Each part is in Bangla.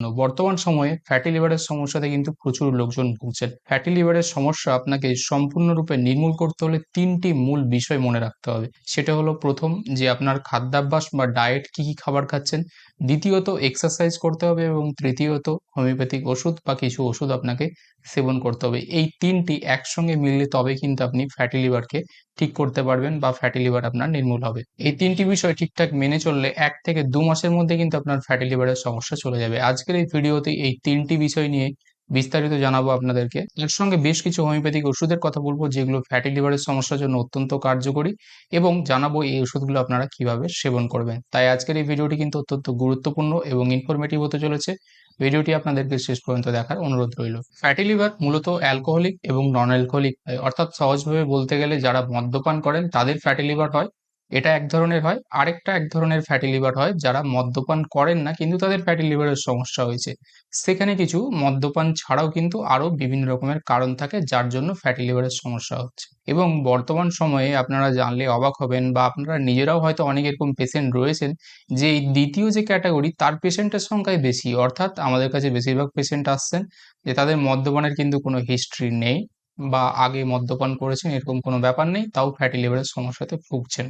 বর্তমান সময়ে ফ্যাটি লিভারের সমস্যাতে কিন্তু প্রচুর লোকজন ভুগছেন। ফ্যাটি লিভারের সমস্যা আপনাকে সম্পূর্ণরূপে নির্মূল করতে হলে তিনটি মূল বিষয় মনে রাখতে হবে। সেটা হলো প্রথম যে আপনার খাদ্যাভ্যাস বা ডায়েট কি কি খাবার খাচ্ছেন। দ্বিতীয়ত এক্সারসাইজ করতে হবে এবং তৃতীয়ত হোমিওপ্যাথিক ওষুধ বা কিছু ওষুধ আপনাকে সেবন করতে হবে। এই তিনটি একসঙ্গে মিললে তবে কিন্তু আপনি ফ্যাটি লিভারকে ঠিক করতে পারবেন বা ফ্যাটি লিভার আপনার নির্মূল হবে। এই তিনটি বিষয় ঠিকঠাক মেনে চললে এক থেকে দু মাসের মধ্যে কিন্তু আপনার ফ্যাটি লিভারের সমস্যা চলে যাবে। আজকের এই ভিডিওতে এই তিনটি বিষয় নিয়ে বিস্তারিত জানাব আপনাদেরকে। এর সঙ্গে বেশ কিছু হোমিওপ্যাথিক ওষুধের কথা বলব, যেগুলো ফ্যাটি লিভারের সমস্যার জন্য অত্যন্ত কার্যকরী এবং জানাব এই ওষুধগুলো আপনারা কীভাবে সেবন করবেন। তাই আজকের এই ভিডিওটি কিন্তু অত্যন্ত গুরুত্বপূর্ণ এবং ইনফরমেটিভ হতে চলেছে। ভিডিওটি আপনাদেরকে শেষ পর্যন্ত দেখার অনুরোধ রইল। ফ্যাটি লিভার মূলত অ্যালকোহলিক এবং নন অ্যালকোহলিক অর্থাৎ সহজভাবে বলতে গেলে যারা মদ্যপান করেন, তাদের ফ্যাটি লিভার হয়। এটা এক ধরনের হয়, আরেকটা এক ধরনের ফ্যাটি লিভার হয় যারা মদ্যপান করেন না কিন্তু তাদের ফ্যাটি লিভারের সমস্যা হয়েছে। সেখানে কিছু মদ্যপান ছাড়াও কিন্তু আরও বিভিন্ন রকমের কারণ থাকে যার জন্য ফ্যাটি লিভারের সমস্যা হচ্ছে। এবং বর্তমান সময়ে আপনারা জানলে অবাক হবেন বা আপনারা নিজেরাও হয়তো অনেক এরকম পেশেন্ট রয়েছেন যে এই দ্বিতীয় যে ক্যাটাগরি তার পেশেন্টের সংখ্যাই বেশি, অর্থাৎ আমাদের কাছে বেশিরভাগ পেশেন্ট আসছেন যে তাদের মদ্যপানের কিন্তু কোনো হিস্ট্রি নেই বা আগে মদ্যপান করেছেন এরকম কোনো ব্যাপার নেই, তাও ফ্যাটি লিভারের সমস্যাতে ভুগছেন।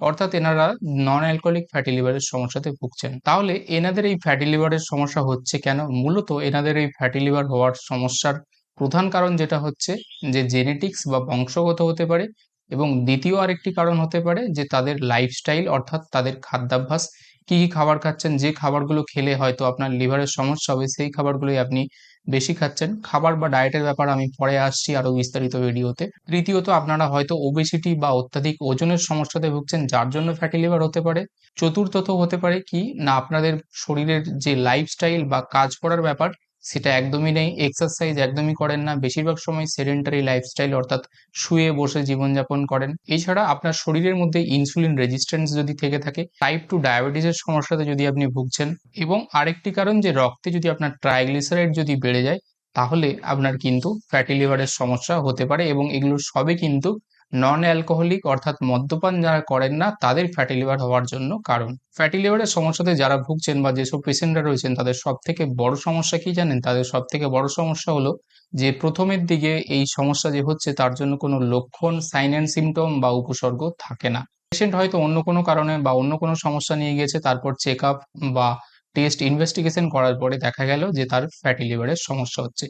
অর্থাৎ এনারা নন অ্যালকোহলিক ফ্যাটি লিভারের সমস্যাতে ভুগছেন। তাহলে এনাদের এই ফ্যাটি লিভারের সমস্যা হচ্ছে কেন? মূলত এনাদের এই ফ্যাটি লিভার হওয়ার সমস্যার প্রধান কারণ যেটা হচ্ছে যে জেনেটিক্স বা বংশগত হতে পারে এবং দ্বিতীয় আরেকটি কারণ হতে পারে যে তাদের লাইফস্টাইল অর্থাৎ তাদের খাদ্যাভ্যাস, কি কি খাবার খাচ্ছেন, যে খাবারগুলো খেলে হয়তো আপনার লিভারের সমস্যা হবে, সেই খাবারগুলোই আপনি বেশি খাচ্ছেন। খাবার বা ডায়েটের ব্যাপার আমি পরে আসছি আরও বিস্তারিত ভিডিওতে। তৃতীয়ত, আপনারা হয়তো ওবেসিটি বা অত্যাধিক ওজনের সমস্যাতে ভুগছেন, যার জন্য ফ্যাটি লিভার হতে পারে। চতুর্থত হতে পারে কি, না আপনাদের শরীরের যে লাইফস্টাইল বা কাজ করার ব্যাপার সেটা একদমই নেই এক্সারসাইজ একদমই করেন না, বেশিরভাগ সময় সেডেন্টারি লাইফস্টাইল অর্থাৎ শুয়ে বসে জীবনযাপন করেন। এছাড়া আপনার শরীরের মধ্যে ইনসুলিন রেজিস্ট্যান্স যদি থেকে থাকে টাইপ টু ডায়াবেটিসের সমস্যাতে যদি আপনি ভুগছেন এবং আরেকটি কারণ যে রক্তে যদি আপনার ট্রাইগ্লিসারাইড যদি বেড়ে যায়, তাহলে আপনার কিন্তু ফ্যাটি লিভারের সমস্যা হতে পারে এবং এগুলো সবই কিন্তু নন অ্যালকোহলিক অর্থাৎ মদ্যপান যারা করেন না, তাদের ফ্যাটি লিভার হওয়ার জন্য কারণ। ফ্যাটি লিভারের সমস্যাতে যারা ভুগছেন বা যেসব পেশেন্টরা রয়েছেন, তাদের সব থেকে বড় সমস্যা কি জানেন? তাদের সব থেকে বড় সমস্যা হলো যে, প্রথমের দিকে এই সমস্যা যে হচ্ছে, তার জন্য কোনো লক্ষণ সাইন অ্যান্ড সিমটম বা উপসর্গ থাকে না। পেশেন্ট হয়তো অন্য কোনো কারণে বা অন্য কোনো সমস্যা নিয়ে গেছে, তারপর চেক আপ বা টেস্ট ইনভেস্টিগেশন করার পরে দেখা গেল যে, তার ফ্যাটি লিভারের সমস্যা হচ্ছে।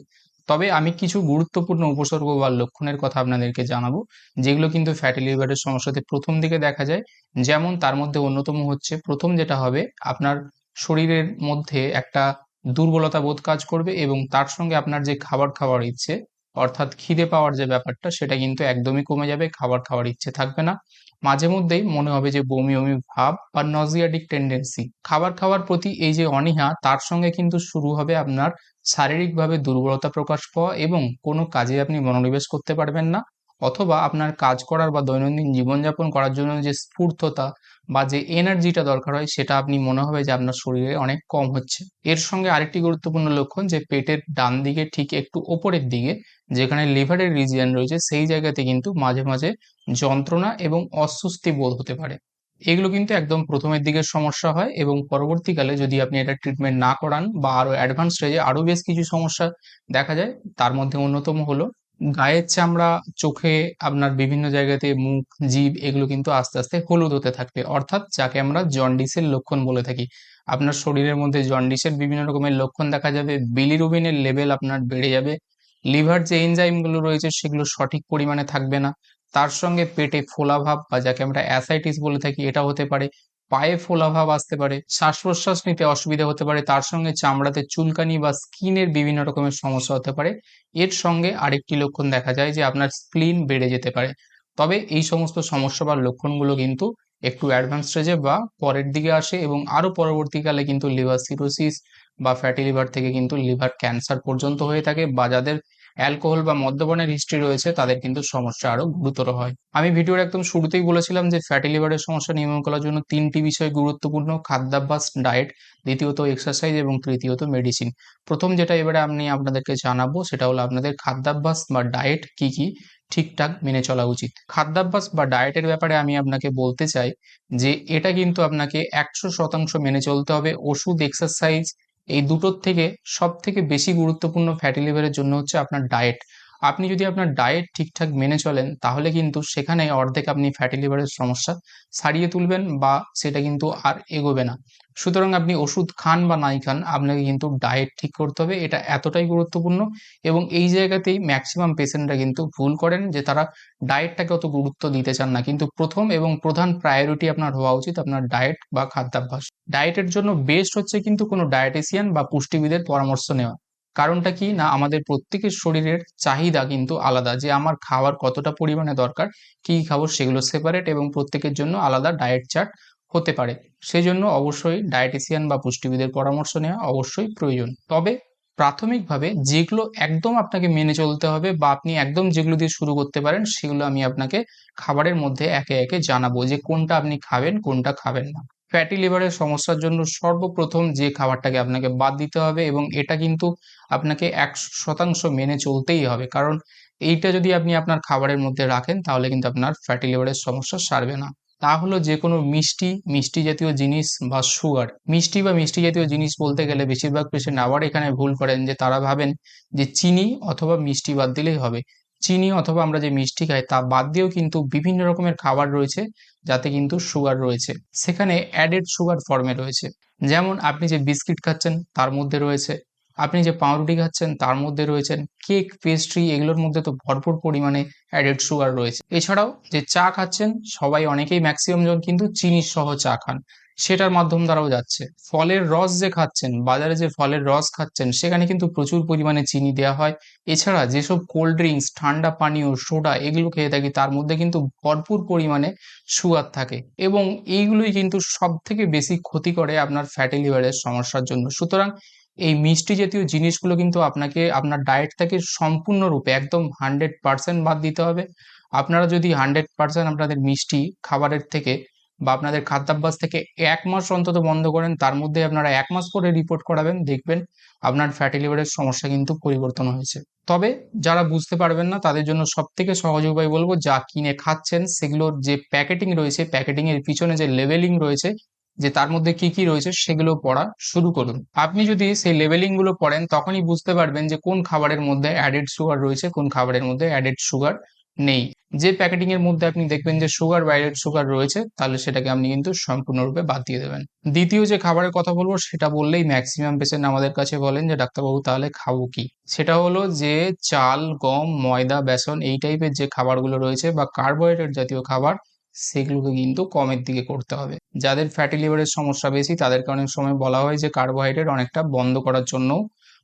তবে আমি কিছু গুরুত্বপূর্ণ উপসর্গ বা লক্ষণের কথা আপনাদেরকে জানাব, যেগুলো কিন্তু ফ্যাটি লিভারের সমস্যাতে প্রথম দিকে দেখা যায়। যেমন তার মধ্যে অন্যতম হচ্ছে, প্রথম যেটা হবে, আপনার শরীরের মধ্যে একটা দুর্বলতা বোধ কাজ করবে এবং তার সঙ্গে আপনার যে খাবার খাওয়ার ইচ্ছে অর্থাৎ খিদে পাওয়ার যে ব্যাপারটা, সেটা কিন্তু একদমই কমে যাবে, খাবার খাওয়ার ইচ্ছে থাকবে না। মাঝে মধ্যেই মনে হবে যে বমি বমি ভাব বা নজিয়াটিক টেন্ডেন্সি খাবার খাওয়ার প্রতি এই যে অনীহা, তার সঙ্গে কিন্তু শুরু হবে আপনার শারীরিকভাবে দুর্বলতা প্রকাশ পাওয়া এবং কোনো কাজে আপনি মনোনিবেশ করতে পারবেন না। অথবা আপনার কাজ করার বা দৈনন্দিন জীবনযাপন করার জন্য যে স্ফূর্ততা বা যে এনার্জিটা দরকার হয়, সেটা আপনি মনে হবে যে আপনার শরীরে অনেক কম হচ্ছে। এর সঙ্গে আরেকটি গুরুত্বপূর্ণ লক্ষণ যে পেটের ডান দিকে ঠিক একটু ওপরের দিকে, যেখানে লিভারের রিজিয়ন রয়েছে, সেই জায়গাতে কিন্তু মাঝে মাঝে যন্ত্রণা এবং অস্বস্তি বোধ হতে পারে। এগুলো কিন্তু একদম প্রথমের দিকের সমস্যা হয় এবং পরবর্তীকালে যদি আপনি এটা ট্রিটমেন্ট না করান বা আরও অ্যাডভান্স স্টেজে আরও বেশ কিছু সমস্যা দেখা যায়, তার মধ্যে অন্যতম হলো গায়ের চামড়া, চোখে আপনার বিভিন্ন জায়গাতে মুখ, জিভ এগুলো কিন্তু আস্তে আস্তে হলুদ হতে থাকবে। অর্থাৎ যাকে আমরা জন্ডিসের লক্ষণ বলে থাকি। আপনার শরীরের মধ্যে জন্ডিসের বিভিন্ন রকমের লক্ষণ দেখা যাবে। বিলিরুবিনের লেভেল আপনার বেড়ে যাবে। লিভার যে এনজাইমগুলো রয়েছে সেগুলো সঠিক পরিমাণে থাকবে না। তার সঙ্গে পেটে ফোলা ভাব বা যাকে আমরা অ্যাসাইটিস বলে থাকি এটা হতে পারে। পায়ে ফোলা ভাব আসতে পারে শ্বাস প্রশ্বাস নিতে অসুবিধা হতে পারে, তার সঙ্গে চামড়াতে চুলকানি বা স্কিনের বিভিন্ন রকমের সমস্যা হতে পারে। এর সঙ্গে আরেকটি লক্ষণ দেখা যায় যে আপনার স্প্লিন বেড়ে যেতে পারে। তবে এই সমস্ত সমস্যা বা লক্ষণগুলো কিন্তু একটু অ্যাডভান্স স্টেজে বা পরের দিকে আসে এবং আরও পরবর্তীকালে কিন্তু লিভার সিরোসিস বা ফ্যাটি লিভার থেকে কিন্তু লিভার ক্যান্সার পর্যন্ত হয়ে থাকে বা যাদের অ্যালকোহল বা মদ্যপানের হিস্ট্রি রয়েছে, তাদের কিন্তু সমস্যা আরও গুরুতর হয়। আমি ভিডিওর একদম শুরুতেই বলেছিলাম যে ফ্যাটি লিভারের সমস্যা নির্মূল করার জন্য তিনটি বিষয় গুরুত্বপূর্ণ, খাদ্যাভ্যাস ডায়েট দ্বিতীয়ত এক্সারসাইজ এবং তৃতীয়ত মেডিসিন প্রথম যেটা এবারে আমি আপনাদেরকে জানাব, সেটা হলো আপনাদের খাদ্যাভ্যাস বা ডায়েট কি কি ঠিকঠাক মেনে চলা উচিত। খাদ্যাভ্যাস বা ডায়েটের ব্যাপারে আমি আপনাকে বলতে চাই যে এটা কিন্তু আপনাকে একশো শতাংশ মেনে চলতে হবে। ওষুধ এক্সারসাইজ এই দুটোর থেকে সব থেকে বেশি গুরুত্বপূর্ণ ফ্যাটি লিভারের জন্য হচ্ছে আপনার ডায়েট আপনি যদি আপনার ডায়েট ঠিকঠাক মেনে চলেন, তাহলে কিন্তু সেখানে অর্ধেক আপনি ফ্যাটি লিভারের সমস্যা সারিয়ে তুলবেন বা সেটা কিন্তু আর এগোবে না। সুতরাং আপনি ওষুধ খান বা নাই খান, আপনাকে কিন্তু ডায়েট ঠিক করতে হবে, এটা এতটাই গুরুত্বপূর্ণ। এবং এই জায়গাতেই ম্যাক্সিমাম পেশেন্টরা কিন্তু ভুল করেন যে তারা ডায়েটটাকে অত গুরুত্ব দিতে চান না। কিন্তু প্রথম এবং প্রধান প্রায়োরিটি আপনার হওয়া উচিত আপনার ডায়েট বা খাদ্যাভ্যাস। ডায়েটের জন্য বেস্ট হচ্ছে কিন্তু কোনো ডায়েটিশিয়ান বা পুষ্টিবিদের পরামর্শ নেওয়া। কারণটা কি? না, আমাদের প্রত্যেকের শরীরের চাহিদা কিন্তু আলাদা। যে আমার খাওয়ার কতটা পরিমাণে দরকার, কি খাব সেগুলো সেপারেট এবং প্রত্যেকের জন্য আলাদা ডায়েট চার্ট হতে পারে। সেই জন্য অবশ্যই ডায়েটিশিয়ান বা পুষ্টিবিদের পরামর্শ নেওয়া অবশ্যই প্রয়োজন। তবে প্রাথমিকভাবে যেগুলো একদম আপনাকে মেনে চলতে হবে বা আপনি একদম যেগুলো দিয়ে শুরু করতে পারেন, সেগুলো আমি আপনাকে খাবারের মধ্যে একে একে জানাব যে কোনটা আপনি খাবেন, কোনটা খাবেন না। ফ্যাটি লিভারের সমস্যার জন্য সর্বপ্রথম যে খাবারটাকে আপনাকে বাদ দিতে হবে এবং এটা কিন্তু আপনাকে একশো শতাংশ মেনে চলতেই হবে। কারণ এইটা যদি আপনি আপনার খাবারের মধ্যে রাখেন, তাহলে কিন্তু আপনার ফ্যাটি লিভারের সমস্যা সারবে না। তা হলো যে কোনো মিষ্টি মিষ্টি জাতীয় জিনিস বা সুগার মিষ্টি বা মিষ্টি জাতীয় জিনিস বলতে গেলে বেশিরভাগ পেশেন্ট আবার এখানে ভুল করেন যে তারা ভাবেন যে চিনি অথবা মিষ্টি বাদ দিলেই হবে। চিনি অথবা আমরা যে মিষ্টি খাই তা বাদ দিয়েও কিন্তু বিভিন্ন রকমের খাবার রয়েছে, যাতে কিন্তু সুগার রয়েছে। সেখানে অ্যাডেড সুগার ফর্মে রয়েছে। যেমন আপনি যে বিস্কিট খাচ্ছেন, তার মধ্যে রয়েছে। আপনি যে পাউরুটি খাচ্ছেন, তার মধ্যে রয়েছেন কেক পেস্ট্রি এগুলোর মধ্যে তো ভরপুর পরিমাণে অ্যাডেড সুগার রয়েছে। এছাড়াও যে চা খাচ্ছেন, সবাই অনেকেই ম্যাক্সিমাম জন কিন্তু চিনি সহ চা খান। সেটার মাধ্যম দ্বারাও যাচ্ছে। ফলের রস যে খাচ্ছেন, বাজারে যে ফলের রস খাচ্ছেন, সেখানে কিন্তু প্রচুর পরিমাণে চিনি দেওয়া হয়। এছাড়া যেসব কোল্ড ড্রিঙ্কস ঠান্ডা পানীয়, সোডা, এগুলো খেয়ে থাকি, তার মধ্যে কিন্তু ভরপুর পরিমাণে সুগার থাকে এবং এইগুলোই কিন্তু সব থেকে বেশি ক্ষতি করে আপনার ফ্যাটি লিভারের সমস্যার জন্য। সুতরাং এই মিষ্টি জাতীয় জিনিসগুলো কিন্তু আপনাকে, আপনার ডায়েট থেকে সম্পূর্ণরূপে একদম হান্ড্রেড পার্সেন্ট বাদ দিতে হবে। আপনারা যদি হান্ড্রেড পার্সেন্ট আপনাদের মিষ্টি খাবারের থেকে বা আপনাদের খাদ্যাভ্যাস থেকে এক মাস অন্তত বন্ধ করেন, তার মধ্যে আপনারা এক মাস পরে রিপোর্ট করাবেন, দেখবেন আপনার ফ্যাটি লিভারের সমস্যা কিন্তু পরিবর্তন হয়েছে। তবে যারা বুঝতে পারবেন না, তাদের জন্য সব থেকে সহজ উপায় বলব, যা কিনে খাচ্ছেন, সেগুলোর যে প্যাকেটিং রয়েছে প্যাকেটিং এর পিছনে যে লেভেলিং রয়েছে, যে তার মধ্যে কি কি রয়েছে, সেগুলো পড়া শুরু করুন। আপনি যদি সেই লেভেলিংগুলো পড়েন, তখনই বুঝতে পারবেন যে কোন খাবারের মধ্যে অ্যাডেড সুগার রয়েছে, কোন খাবারের মধ্যে অ্যাডেড সুগার নেই। যে প্যাকেটিং এর মধ্যে আপনি দেখবেন যে সুগার বা সুগার রয়েছে, তাহলে সেটাকে আপনি কিন্তু সম্পূর্ণরূপে বাদ দিয়ে দেবেন। দ্বিতীয় যে খাবারের কথা বলব, সেটা বললেই ম্যাক্সিমাম পেশেন্ট আমাদের কাছে বলেন যে, ডাক্তারবাবু, তাহলে খাব কি? সেটা হলো যে, চাল, গম, ময়দা, বেসন, এই টাইপের যে খাবারগুলো রয়েছে বা কার্বোহাইড্রেট জাতীয় খাবার, সেগুলোকে কিন্তু কমের দিকে করতে হবে। যাদের ফ্যাটি লিভারের সমস্যা বেশি, তাদেরকে অনেক সময় বলা হয় যে কার্বোহাইড্রেট অনেকটা বন্ধ করার জন্য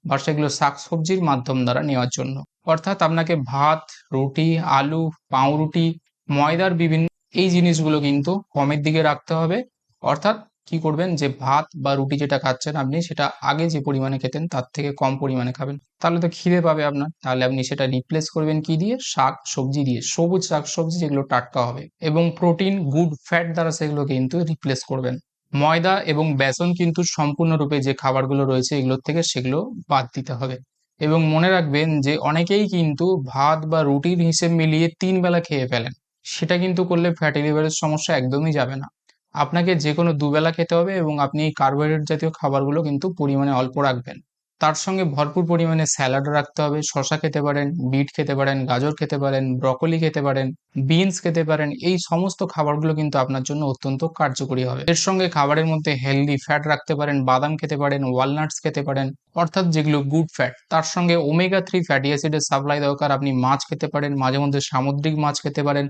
বা সেগুলো শাকসবজির মাধ্যম দ্বারা নেওয়ার জন্য। অর্থাৎ আপনাকে ভাত, রুটি, আলু, পাউরুটি, ময়দার বিভিন্ন, এই জিনিসগুলো কিন্তু কমের দিকে রাখতে হবে। অর্থাৎ কি করবেন? যে ভাত বা রুটি যেটা খাচ্ছেন আপনি, সেটা আগে যে পরিমাণে খেতেন, তার থেকে কম পরিমাণে খাবেন। তাহলে তো খিদে পাবে আপনার। তাহলে আপনি সেটা রিপ্লেস করবেন কি দিয়ে? শাক সবজি দিয়ে। সবুজ শাক সবজি যেগুলো টাটকা হবে। এবং প্রোটিন গুড ফ্যাট দ্বারা সেগুলো কিন্তু রিপ্লেস করবেন। ময়দা এবং বেসন কিন্তু সম্পূর্ণরূপে যে খাবারগুলো রয়েছে এগুলোর থেকে সেগুলো বাদ দিতে হবে। এবং মনে রাখবেন যে অনেকেই কিন্তু ভাত বা রুটির হিসেব মিলিয়ে তিন বেলা খেয়ে ফেলেন। সেটা কিন্তু করলে ফ্যাটি লিভারের সমস্যা একদমই যাবে না। আপনাকে যে কোনো দুবেলা খেতে হবে এবং আপনি এই কার্বোহাইড্রেট জাতীয় খাবারগুলো কিন্তু পরিমাণে অল্প রাখবেন। তার সঙ্গে ভরপুর পরিমাণে স্যালাড রাখতে হবে শশা খেতে পারেন, বিট খেতে পারেন, গাজর খেতে পারেন, ব্রকলি খেতে পারেন, বিনস খেতে পারেন, এই সমস্ত খাবারগুলো কিন্তু আপনার জন্য অত্যন্ত কার্যকরী হবে। এর সঙ্গে খাবারের মধ্যে হেলদি ফ্যাট রাখতে পারেন, বাদাম খেতে পারেন ওয়ালনাটস খেতে পারেন, অর্থাৎ যেগুলো গুড ফ্যাট তার সঙ্গে ওমেগা থ্রি ফ্যাটি অ্যাসিডের সাপ্লাই দরকার, আপনি মাছ খেতে পারেন, মাঝে মধ্যে সামুদ্রিক মাছ খেতে পারেন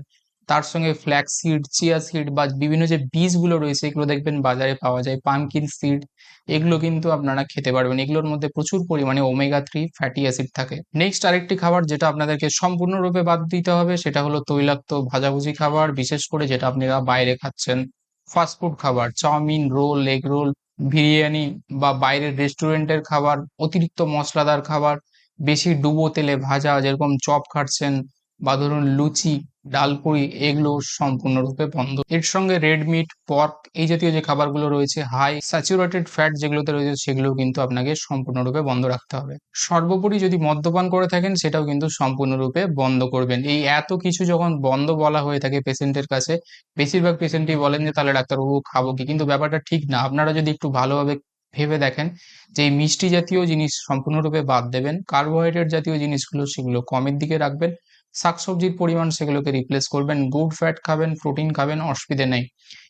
তার সঙ্গে ফ্ল্যাক্স সিড চিয়া সিড বা বিভিন্ন যে বীজগুলো রয়েছে, এগুলো দেখবেন বাজারে পাওয়া যায়। পামকিন সিড এগুলো কিন্তু আপনারা খেতে পারবেন। এগুলোর মধ্যে প্রচুর পরিমাণে ওমেগা থ্রি ফ্যাটি অ্যাসিড থাকে। নেক্সট আরেকটি খাবার যেটা আপনাদেরকে সম্পূর্ণরূপে বাদ দিতে হবে, সেটা হলো তৈলাক্ত ভাজাভুজি খাবার, বিশেষ করে যেটা আপনারা বাইরে খাচ্ছেন। ফাস্টফুড খাবার, chow mein roll egg roll, biryani বা বাইরের রেস্টুরেন্টের খাবার, অতিরিক্ত মশলাদার খাবার, বেশি ডুবো তেলে ভাজা, যেরকম চপ খাচ্ছেন বা ধরুন লুচি ডালপুরি এগুলো সম্পূর্ণরূপে বন্ধ। এর সঙ্গে রেড মিট পর্ক এই জাতীয় যে খাবারগুলো রয়েছে হাই স্যাচুরেটেড ফ্যাট যেগুলোতে রয়েছে, সেগুলো কিন্তু আপনাকে সম্পূর্ণরূপে বন্ধ রাখতে হবে। সর্বোপরি যদি মদ্যপান করে থাকেন, সেটাও কিন্তু সম্পূর্ণরূপে বন্ধ করবেন। এই এত কিছু যখন বন্ধ বলা হয়ে থাকে পেশেন্টের কাছে, বেশিরভাগ পেশেন্টই বলেন যে, তাহলে ডাক্তারবাবু, খাব কি? কিন্তু ব্যাপারটা ঠিক না। আপনারা যদি একটু ভালোভাবে ভেবে দেখেন যে মিষ্টি জাতীয় জিনিস সম্পূর্ণরূপে বাদ দেবেন, কার্বোহাইড্রেট জাতীয় জিনিসগুলো, সেগুলো কমের দিকে রাখবেন শাকসবজির পরিমাণ সেগুলোকে রিপ্লেস করবেন গুড ফ্যাট খাবেন প্রোটিন খাবেন, অসুবিধে নেই।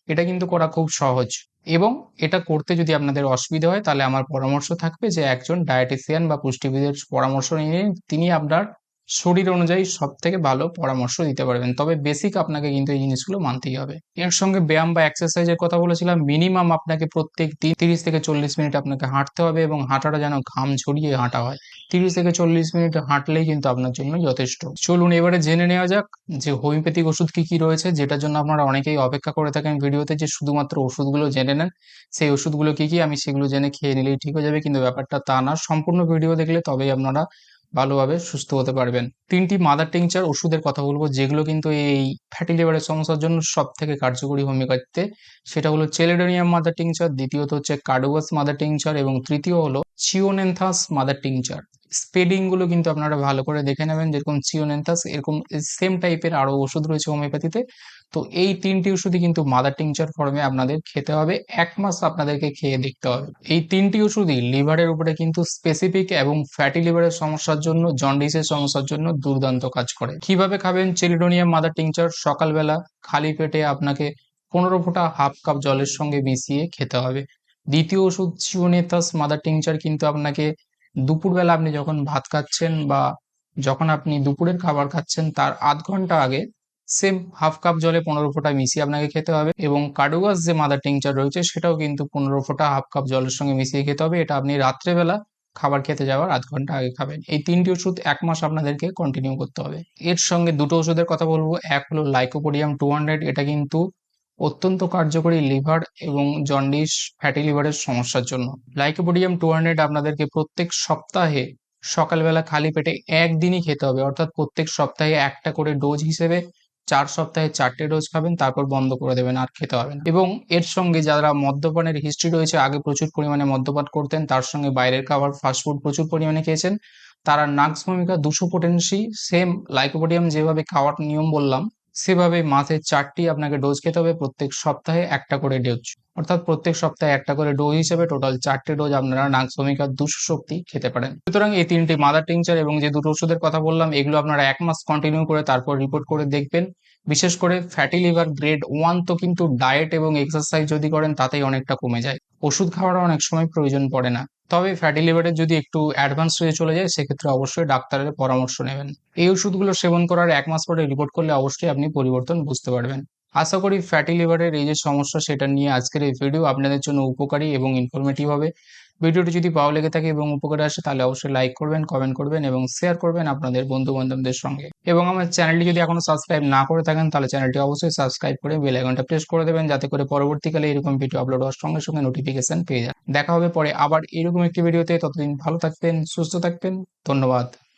এটা কিন্তু করা খুব সহজ। এবং এটা করতে যদি আপনাদের অসুবিধা হয়, তাহলে আমার পরামর্শ থাকবে যে একজন ডায়েটিশিয়ান বা পুষ্টিবিদের পরামর্শ নিয়ে তিনি আপনার শরীর অনুযায়ী সব থেকে ভালো পরামর্শ দিতে পারবেন। তবে বেসিক আপনাকে কিন্তু এই জিনিসগুলো মানতেই হবে। এর সঙ্গে ব্যায়াম বা এক্সারসাইজের কথা বলেছিলাম মিনিমাম আপনাকে প্রত্যেক দিন তিরিশ থেকে চল্লিশ মিনিট আপনাকে হাঁটতে হবে এবং হাঁটাটা যেন ঘাম ঝরিয়ে হাঁটা হয়। তিরিশ থেকে চল্লিশ মিনিট হাঁটলেই কিন্তু আপনার জন্য যথেষ্ট। চলুন এবারে জেনে নেওয়া যাক যে হোমিওপ্যাথিক ওষুধ কি কি রয়েছে, যেটার জন্য আপনারা অনেকেই অপেক্ষা করে থাকেন ভিডিওতে যে শুধুমাত্র ওষুধগুলো জেনে নেন, সেই ওষুধগুলো কি কি, আমি সেগুলো জেনে খেয়ে নিলেই ঠিক হয়ে যাবে। কিন্তু ব্যাপারটা তা না। সম্পূর্ণ ভিডিও দেখলে তবেই আপনারা ভালোভাবে সুস্থ হতে পারবেন। তিনটি মাদার টিংচার ওষুধের কথা বলব, যেগুলো কিন্তু এই ফ্যাটি লিভারের সমস্যার জন্য সব থেকে কার্যকরী ভূমিকাতে সেটা হলো চেলেডোনিয়াম মাদার টিংচার দ্বিতীয়ত হচ্ছে কার্ডোভাস মাদার টিংচার এবং তৃতীয় হলো চিওনেন্থাস মাদার টিংচার স্পেলিংগুলো কিন্তু আপনারা ভালো করে দেখে নেবেন, যেরকম চিওনেন্থাস এরকম সেম টাইপের আরও ওষুধ রয়েছে হোমিওপ্যাথিতে তো এই তিনটি ওষুধই কিন্তু মাদার টিংচার ফর্মে আপনাদের খেতে হবে, এক মাস আপনাদেরকে খেয়ে দেখতে হবে। এই তিনটি ওষুধই লিভারের উপরে কিন্তু স্পেসিফিক এবং ফ্যাটি লিভারের সমস্যার জন্য জন্ডিসের সমস্যার জন্য দুর্দান্ত কাজ করে। কীভাবে খাবেন? চেলিডোনিয়াম মাদার টিংচার সকালবেলা খালি পেটে আপনাকে পনেরো ফোঁটা হাফ কাপ জলের সঙ্গে মিশিয়ে খেতে হবে। দ্বিতীয় ওষুধ চিওনেথাস মাদার টিংচার কিন্তু আপনাকে দুপুরবেলা আপনি যখন ভাত খাচ্ছেন বা যখন আপনি দুপুরের খাবার খাচ্ছেন, তার আধ ঘণ্টা আগে সেম হাফ কাপ জলে পনেরো ফোঁটা মিশিয়ে আপনাকে খেতে হবে এবং কাডুগাস যে মাদার টিংচার রয়েছে, সেটাও কিন্তু পনেরো ফোঁটা হাফ কাপ জলের সঙ্গে মিশিয়ে খেতে হবে। এটা আপনি রাত্রেবেলা খাবার খেতে যাওয়ার আধ ঘণ্টা আগে খাবেন। এই তিনটি ওষুধ এক মাস আপনাদেরকে কন্টিনিউ করতে হবে। এর সঙ্গে দুটো ওষুধের কথা বলব। এক হলো লাইকোপোডিয়াম টু হান্ড্রেড এটা কিন্তু অত্যন্ত কার্যকরী লিভার এবং জন্ডিস ফ্যাটি লিভারের সমস্যার জন্য। লাইকোপোডিয়াম টু হান্ড্রেড আপনাদেরকে প্রত্যেক সপ্তাহে সকালবেলা খালি পেটে একদিনই খেতে হবে। অর্থাৎ প্রত্যেক সপ্তাহে একটা করে ডোজ হিসেবে চার সপ্তাহে চারটে ডোজ খাবেন, তারপর বন্ধ করে দেবেন, আর খেতে হবে না। এবং এর সঙ্গে যারা মদ্যপানের হিস্ট্রি রয়েছে, আগে প্রচুর পরিমাণে মদ্যপান করতেন, তার সঙ্গে বাইরের খাবার ফাস্টফুড প্রচুর পরিমাণে খেয়েছেন, তারা নাক্স ভূমিকা দুশো পোটেন্সি সেম লাইকোপোডিয়াম যেভাবে খাওয়ার নিয়ম বললাম সেভাবে মাসে চারটি আপনাকে ডোজ খেতে হবে, প্রত্যেক সপ্তাহে একটা করে ডোজ অর্থাৎ প্রত্যেক সপ্তাহে একটা করে ডোজ হিসেবে টোটাল চারটে ডোজ আপনারা নাক্স ভূমিকার দুশো শক্তি খেতে পারেন। সুতরাং এই তিনটি মাদার টিংচার এবং যে দুটো ওষুধের কথা বললাম, এগুলো আপনারা এক মাস কন্টিনিউ করে তারপর রিপোর্ট করে দেখবেন। বিশেষ করে ফ্যাটি লিভার গ্রেড ওয়ান তো কিন্তু ডায়েট এবং এক্সারসাইজ যদি করেন, তাতেই অনেকটা কমে যায়। ওষুধ খাওয়ার অনেক সময় প্রয়োজন পড়ে না। তবে ফ্যাটি লিভারের যদি একটু অ্যাডভান্স হয়ে চলে যায়, সেক্ষেত্রে অবশ্যই ডাক্তারের পরামর্শ নেবেন। এই ওষুধগুলো সেবন করার এক মাস পরে রিপোর্ট করলে অবশ্যই আপনি পরিবর্তন বুঝতে পারবেন। আশা করি ফ্যাটি লিভারের এই যে সমস্যা, সেটা নিয়ে আজকের এই ভিডিও আপনাদের জন্য উপকারী এবং ইনফরমেটিভ হবে। ভিডিওটি যদি ভালো লেগে থাকে এবং উপকারে আসে, তাহলে অবশ্যই লাইক করবেন কমেন্ট করবেন এবং শেয়ার করবেন আপনাদের বন্ধু বান্ধবদের সঙ্গে। এবং আমার চ্যানেলটি যদি এখনও সাবস্ক্রাইব না করে থাকেন, তাহলে চ্যানেলটি অবশ্যই সাবস্ক্রাইব করে বেল আইকনটা প্রেস করে দেবেন, যাতে করে পরবর্তীকালে এরকম ভিডিও আপলোড হওয়ার সঙ্গে সঙ্গে নোটিফিকেশন পেয়ে যান। দেখা হবে পরে আবার এরকম একটি ভিডিওতে ততদিন ভালো থাকবেন, সুস্থ থাকবেন, ধন্যবাদ।